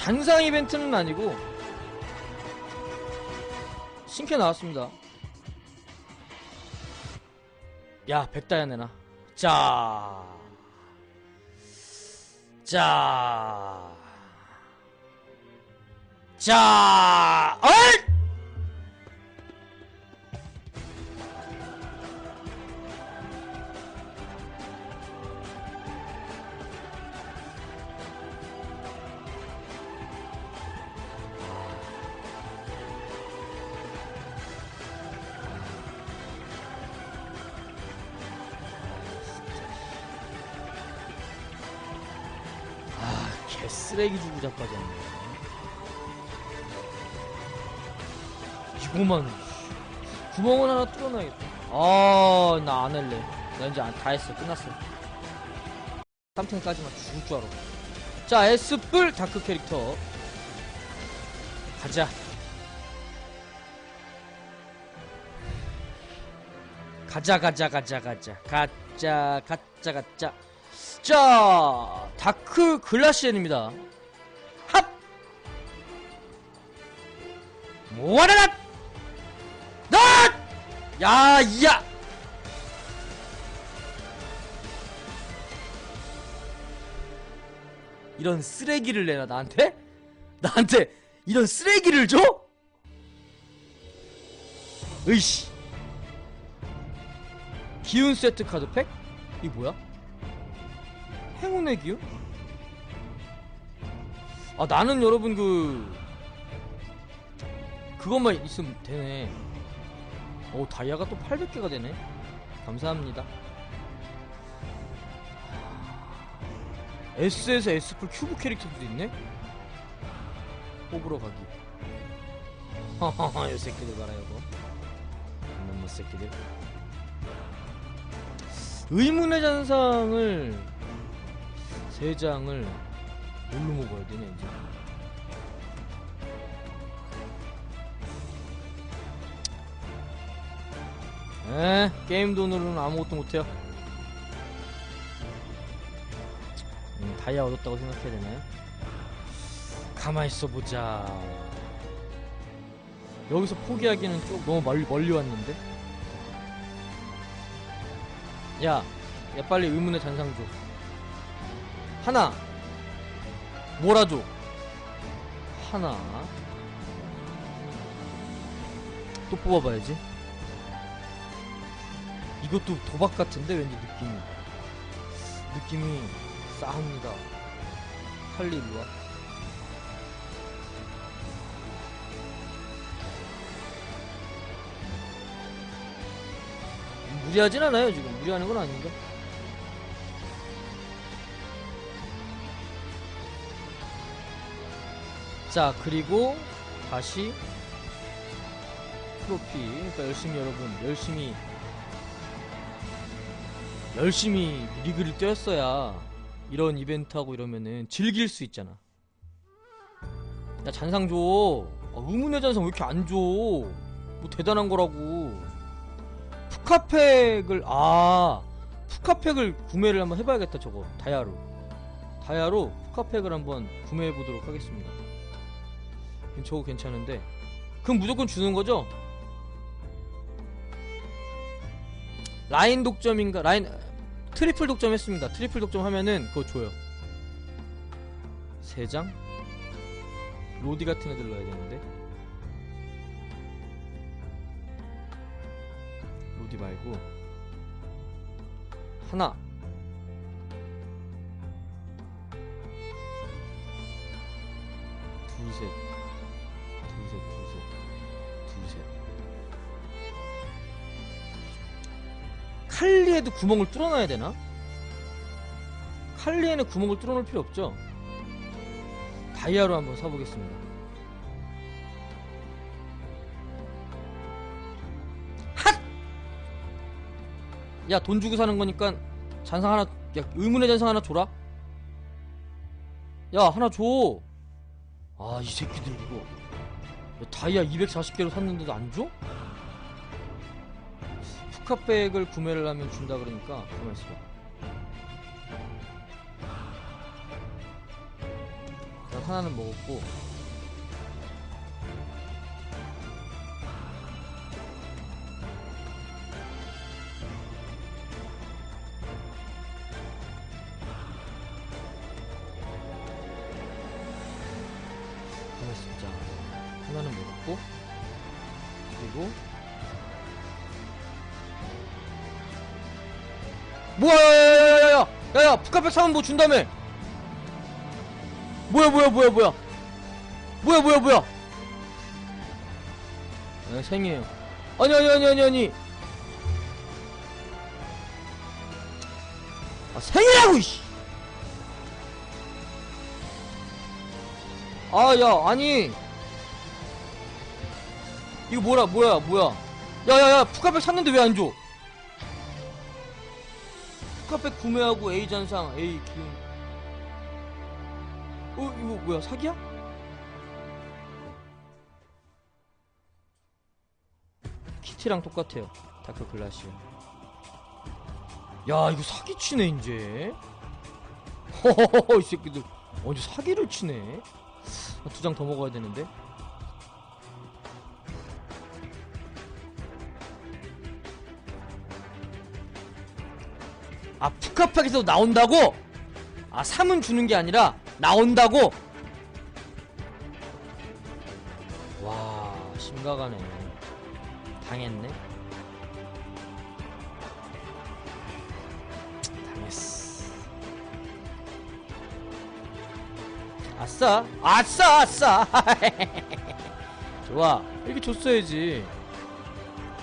잔상 이벤트는 아니고 신캐 나왔습니다. 야, 백다야 내놔. 자. 자. 자. 쓰레기 주고 자빠졌네. 이거만 씨. 구멍을 하나 뚫어놔야겠다. 아, 나 안 할래. 나 이제 안- 다 했어. 끝났어. 3탱까지만 죽을 줄 알아. 자, S뿔 다크 캐릭터. 가자. 가자, 가자, 가자, 가자. 가자, 가자, 가자. 자, 다크 글라시엔입니다. 합! 모아라라! 넛! 야, 이야! 이런 쓰레기를 내놔, 나한테? 나한테 이런 쓰레기를 줘? 으이씨. 기운 세트 카드 팩? 이 뭐야? 행운의 기운? 아 나는 여러분 그 그것만 있으면 되네. 오 다이아가 또 800개가 되네. 감사합니다. S에서 S풀 큐브 캐릭터도 있네? 뽑으러 가기. 하하하 이 새끼들 봐라 이거 이놈의 새끼들. 의문의 잔상을 세 장을 뭘로 먹어야 되냐 이제. 에? 게임 돈으로는 아무것도 못해요. 음, 다이아 얻었다고 생각해야 되나요? 가만히 있어보자. 여기서 포기하기는 좀 너무 멀리, 멀리 왔는데? 야, 야 빨리 의문의 잔상 줘 하나. 몰아줘 하나. 또 뽑아봐야지. 이것도 도박 같은데 왠지 느낌이. 느낌이 싸합니다. 칼리 일로와. 무리하진 않아요 지금. 무리하는 건 아닌가 자 그리고 다시 트로피. 그러니까 열심히 여러분 열심히 열심히 리그를 뛰었어야 이런 이벤트하고 이러면은 즐길 수 있잖아. 야 잔상 줘. 아, 의문의 잔상 왜 이렇게 안 줘? 뭐 대단한 거라고. 푸카팩을 아 푸카팩을 구매를 한번 해봐야겠다 저거. 다이아로. 다이아로 푸카팩을 한번 구매해 보도록 하겠습니다 저거 괜찮은데. 그럼 무조건 주는 거죠? 라인 독점인가 라인 트리플 독점 했습니다. 트리플 독점 하면은 그거 줘요. 3장? 로디 같은 애들 넣어야 되는데. 로디 말고. 하나. 둘셋 칼리에도 구멍을 뚫어놔야 되나? 칼리에는 구멍을 뚫어놓을 필요 없죠? 다이아로 한번 사보겠습니다 핫! 야 돈 주고 사는 거니까 잔상 하나 야 의문의 잔상 하나 줘라 야 하나 줘 아 이 새끼들 이거 야, 다이아 240개로 샀는데도 안 줘? 푸카백을 구매를 하면 준다 그러니까 가만 있어봐. 자, 하나는 먹었고 그렇습니다. 하나는 먹었고 그리고 뭐야 야야야야야 야야 북카페 사면 뭐 준다며? 뭐야 뭐야 뭐야 뭐야? 뭐야 뭐야 뭐야? 네, 생이에요. 아니 아니 아니 아니 아니. 아 생이라고 이씨! 아야 아니. 이거 뭐라 뭐야 뭐야? 야야야 북카페 샀는데 왜 안 줘? 북카페 구매하고 A 잔상 A 기운. 어 이거 뭐야 사기야? 키티랑 똑같아요 다크 글라시 야 이거 사기치네 이제. 허허허 이 새끼들. 언제 사기를 치네. 두 장 더 먹어야 되는데 아 푸카팍에서 나온다고? 아 3은 주는 게 아니라 나온다고? 와 심각하네. 당했네. 당했어. 아싸 아싸 아싸. 좋아. 이렇게 줬어야지.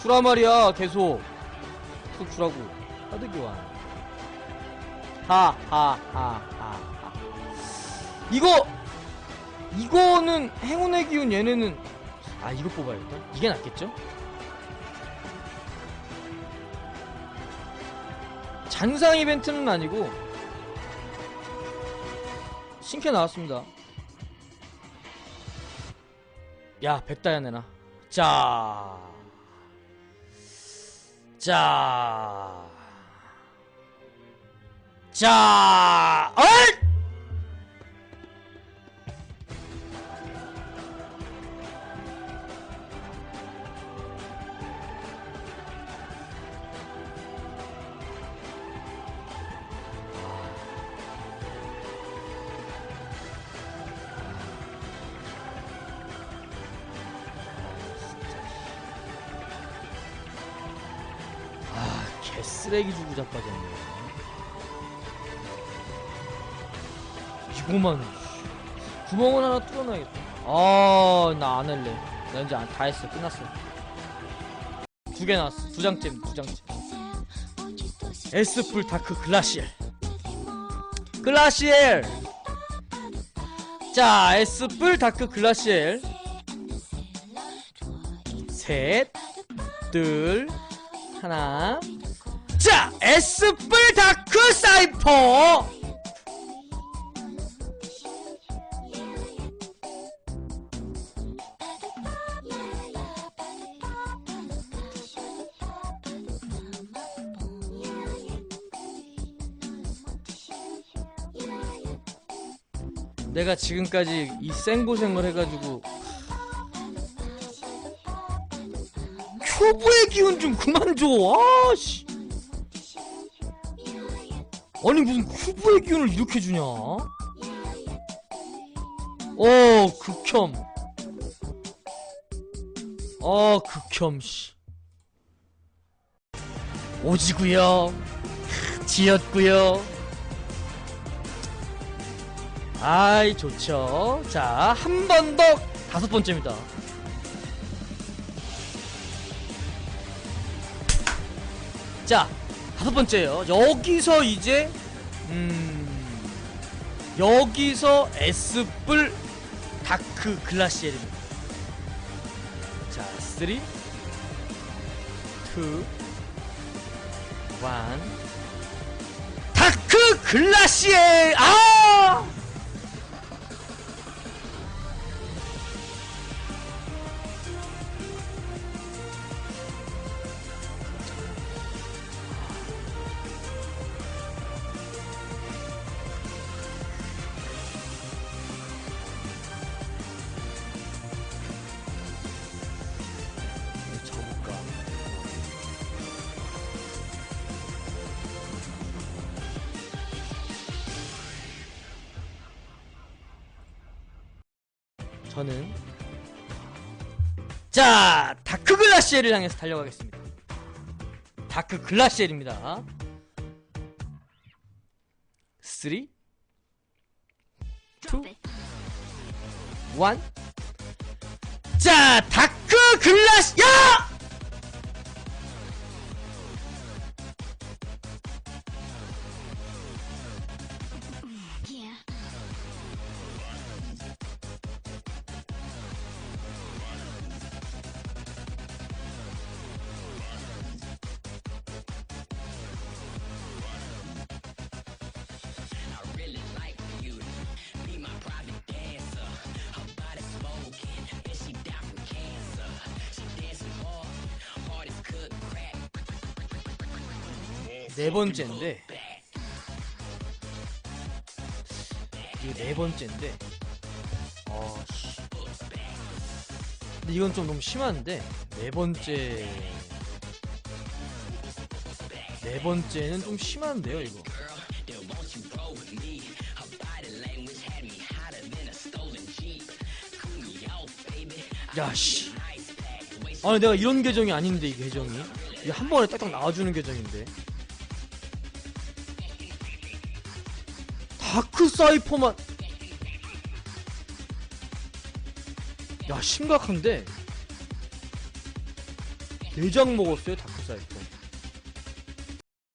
주라 말이야 계속. 계속 주라고. 카드 교환 하하하하 이거 이거는 행운의 기운 얘네는 아 이거 뽑아야겠다? 이게 낫겠죠? 잔상 이벤트는 아니고 신캐 나왔습니다. 야 백다야 내놔. 자. 자. 자, 얼! 아, 개쓰레기 주고 자빠졌네. 이거만 씨. 구멍을 하나 뚫어놔야겠다. 아, 나 안 할래. 나 이제 안- 다 했어. 끝났어. 두 개 나왔어. 두 장쯤, 두 장쯤. 에스풀 다크 글라시엘. 글라시엘. 자, 에스풀 다크 글라시엘. 셋, 둘, 하나. 자, 에스풀 다크 사이퍼. 내가 지금까지 이 생고생을 해가지고 큐브의 기운 좀 그만 줘. 아씨. 아니 무슨 큐브의 기운을 이렇게 주냐? 어 극혐. 어 극혐 씨. 오지구요. 지었구요. 아이 좋죠. 자 한 번 더 다섯 번째입니다. 자 다섯 번째요. 여기서 이제 음 여기서 S뿔 다크 글라시엘입니다. 자 3 2 1 다크 글라시엘 아 저는 자 다크 글라시엘을 향해서 달려가겠습니다. 다크 글라시엘입니다. 3 2 1 자, 다크 글라시 야! 네 번째인데. 이게 네 번째인데. 어, 씨. 근데 이건 좀 너무 심한데. 네 번째. 네 번째는 좀 심한데요 이거. 야씨. 아니 내가 이런 계정이 아닌데 이 계정이. 이게 한 번에 딱딱 나와주는 계정인데 다크 사이퍼만. 야 심각한데? 내장 먹었어요 다크 사이퍼